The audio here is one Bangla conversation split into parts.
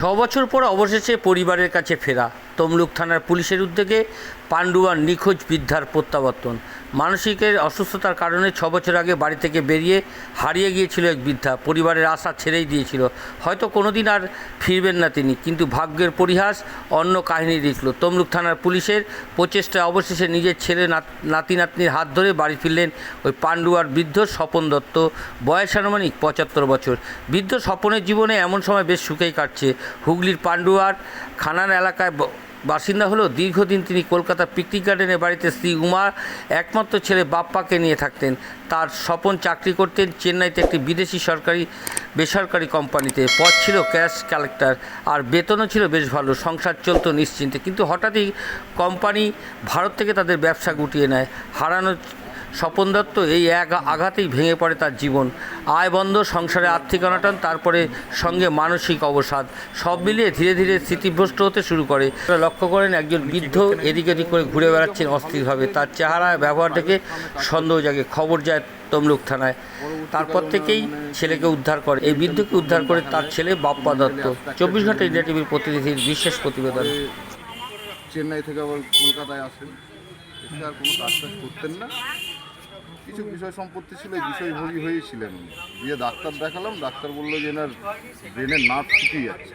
ছ বছর পর অবশেষে পরিবারের কাছে ফেরা। তমলুক থানার পুলিশের উদ্যোগে পাণ্ডুয়ার নিখোঁজ বৃদ্ধার প্রত্যাবর্তন। মানসিকের অসুস্থতার কারণে ছ বছর আগে বাড়ি থেকে বেরিয়ে হারিয়ে গিয়েছিল এক বৃদ্ধা। পরিবারের আশা ছেড়েই দিয়েছিল। হয়তো কোনোদিন আর ফিরবেন না তিনি, কিন্তু ভাগ্যের পরিহাস অন্য কাহিনী লিখল তমলুক থানার পুলিশের প্রচেষ্টায় অবশেষে নিজের ছেলে নাত- নাতি নাতনির হাত ধরে বাড়ি ফিরলেন ওই পাণ্ডুয়ার বৃদ্ধ স্বপন দত্ত। বয়স আনুমানিক পঁচাত্তর বছর। বৃদ্ধ স্বপনের জীবনে এমন সময় বেশ সুখেই কাটছে। হুগলির পাণ্ডুয়ার খানান এলাকায় বাসিন্দা হলেও দীর্ঘদিন তিনি কলকাতার পিকনিক গার্ডেনের বাড়িতে স্ত্রী উমা, একমাত্র ছেলে বাপ্পাকে নিয়ে থাকতেন। তার স্বপন চাকরি করতেন চেন্নাইতে একটি বিদেশি সরকারি বেসরকারি কোম্পানিতে। পদ ছিল ক্যাশ কালেক্টর আর বেতনও ছিল বেশ ভালো। সংসার চলত নিশ্চিন্তে। কিন্তু হঠাৎই কোম্পানি ভারত থেকে তাদের ব্যবসা গুটিয়ে নেয়। হারানো স্বপন দত্ত এই এক আঘাতেই ভেঙে পড়ে তার জীবন। আয় বন্ধ, সংসারে আর্থিক অনটন, তারপরে সঙ্গে মানসিক অবসাদ। সব মিলিয়ে ধীরে ধীরে স্মৃতিভ্রষ্ট হতে শুরু করে। লক্ষ্য করেন, একজন বৃদ্ধ এদিক এদিক করে ঘুরে বেড়াচ্ছেন অস্থিরভাবে। তার চেহারা, ব্যবহার থেকে সন্দেহ জাগে। খবর যায় তমলুক থানায়। তারপর থেকেই ছেলেকে উদ্ধার করে। এই বৃদ্ধকে উদ্ধার করে তার ছেলে বাপ্পা দত্ত। চব্বিশ ঘণ্টা ইন্ডিয়া টিভির প্রতিনিধির বিশেষ প্রতিবেদন। চেন্নাই থেকে আবার কলকাতায় আসেন। আর কোনো কাজ করতেন না। কিছু বিষয় সম্পত্তি ছিল বিষয়ভোগী হয়েছিলেন উনি। দিয়ে ডাক্তার দেখালাম, ডাক্তার বলল যে এনার ব্রেনের নার্ভ শুকিয়ে যাচ্ছে।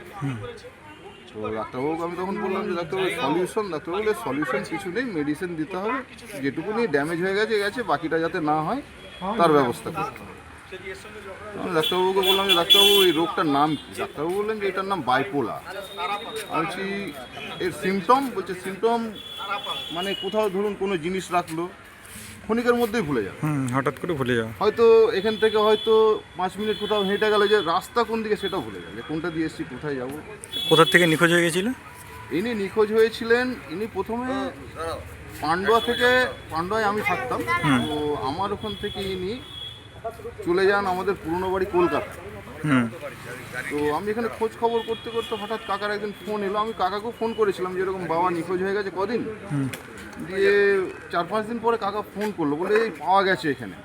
তো ডাক্তারবাবুকে আমি তখন বললাম যে, ডাক্তারবাবু সলিউশন ডাক্তারবাবু বলে সলিউশন কিছু নেই মেডিসিন দিতে হবে, যেটুকুনি ড্যামেজ হয়ে গেছে গেছে, বাকিটা যাতে না হয়, তার ব্যবস্থা করতে হবে। আমি ডাক্তারবাবুকে বললাম যে, ডাক্তারবাবু, এই রোগটার নাম কি? ডাক্তারবাবু বললেন যে, এটার নাম বাইপোলা আমি বলছি, এর সিমটম বলছে সিমটম মানে কোথাও ধরুন কোনো জিনিস রাখল ক্ষণিকের মধ্যেই ভুলে যাবে হুম হঠাৎ করে ভুলে যাওয়া। হয়তো এখান থেকে হয়তো পাঁচ মিনিট কোথাও হেঁটে গেল যে রাস্তা কোন দিকে সেটাও ভুলে যাবে কোনটা দিয়ে এসেছি কোথায় যাব। কোথার থেকে নিখোঁজ হয়ে গেছিল? ইনি নিখোঁজ হয়েছিলেন ইনি প্রথমে পান্ডুয়া থেকে পান্ডুয়ায় আমি থাকতাম। তো আমার ওখান থেকে ইনি চলে যান আমাদের পুরনো বাড়ি কলকাতা হুম। তো আমি এখানে খোঁজ খবর করতে করতে হঠাৎ কাকার একদিন ফোন এলো। আমি কাকাকেও ফোন করেছিলাম যে এরকম বাবা নিখোঁজ হয়ে গেছে কদিন? দিয়ে চার পাঁচ দিন পরে কাকা ফোন করল বলে এই পাওয়া গেছে এখানে।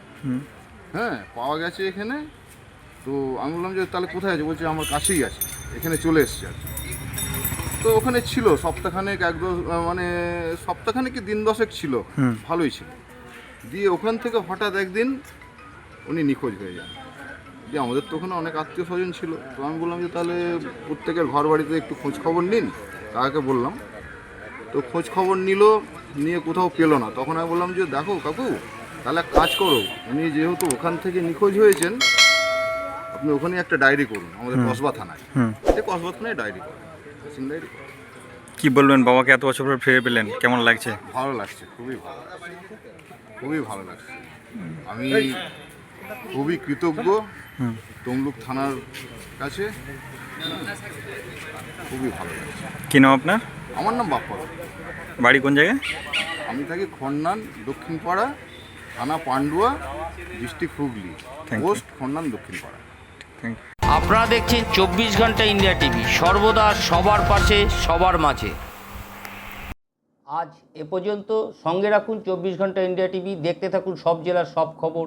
হ্যাঁ পাওয়া গেছে এখানে। তো আমি বললাম যে তাহলে কোথায় আছে? বলছে আমার কাছেই আছে। এখানে চলে এসছে আর তো ওখানে ছিল সপ্তাহখানেক এক মানে সপ্তাহখানেক কি দিন দশেক ছিল। ভালোই ছিল। দিয়ে ওখান থেকে হঠাৎ একদিন উনি নিখোঁজ হয়ে যান। দিয়ে আমাদের তো ওখানে অনেক আত্মীয় স্বজন ছিল তো আমি বললাম যে তাহলে প্রত্যেকের ঘর বাড়িতে একটু খোঁজ খবর নিন। কাকাকে বললাম। তো খোঁজ খবর নিল নিয়ে কোথাও পেল না। তখন আমি বললাম যে দেখো কাকু তাহলে এক কাজ করো। উনি যেহেতু ওখান থেকে নিখোঁজ হয়েছেন আপনি ওখানে একটা ডায়েরি করুন আমাদের কসবা থানায়। যে কসবা থানায় ডায়েরি করুন ডায়েরি করুন। কি বলবেন বাবাকে এত বছর পর ফিরে পেলেন কেমন লাগছে? ভালো লাগছে খুবই ভালো খুবই ভালো লাগছে। আমি খুবই কৃতজ্ঞ। তমলুক থানার কাছে। খুবই ভালো লাগছে। কি নাম আপনার? আমার নাম বাপ্পা। বাড়ি কোন জায়গায়? আমি থাকি খন্নান দক্ষিণপাড়া থানা Pandua district Hooghly. Post Khannan Dakshinpara. Thank আপনারা দেখছেন চব্বিশ ঘণ্টা ইন্ডিয়া টিভি। সর্বদা সবার পাশে সবার মাঝে। আজ এ পর্যন্ত সঙ্গে রাখুন চব্বিশ ঘণ্টা ইন্ডিয়া টিভি। দেখতে থাকুন সব জেলার সব খবর।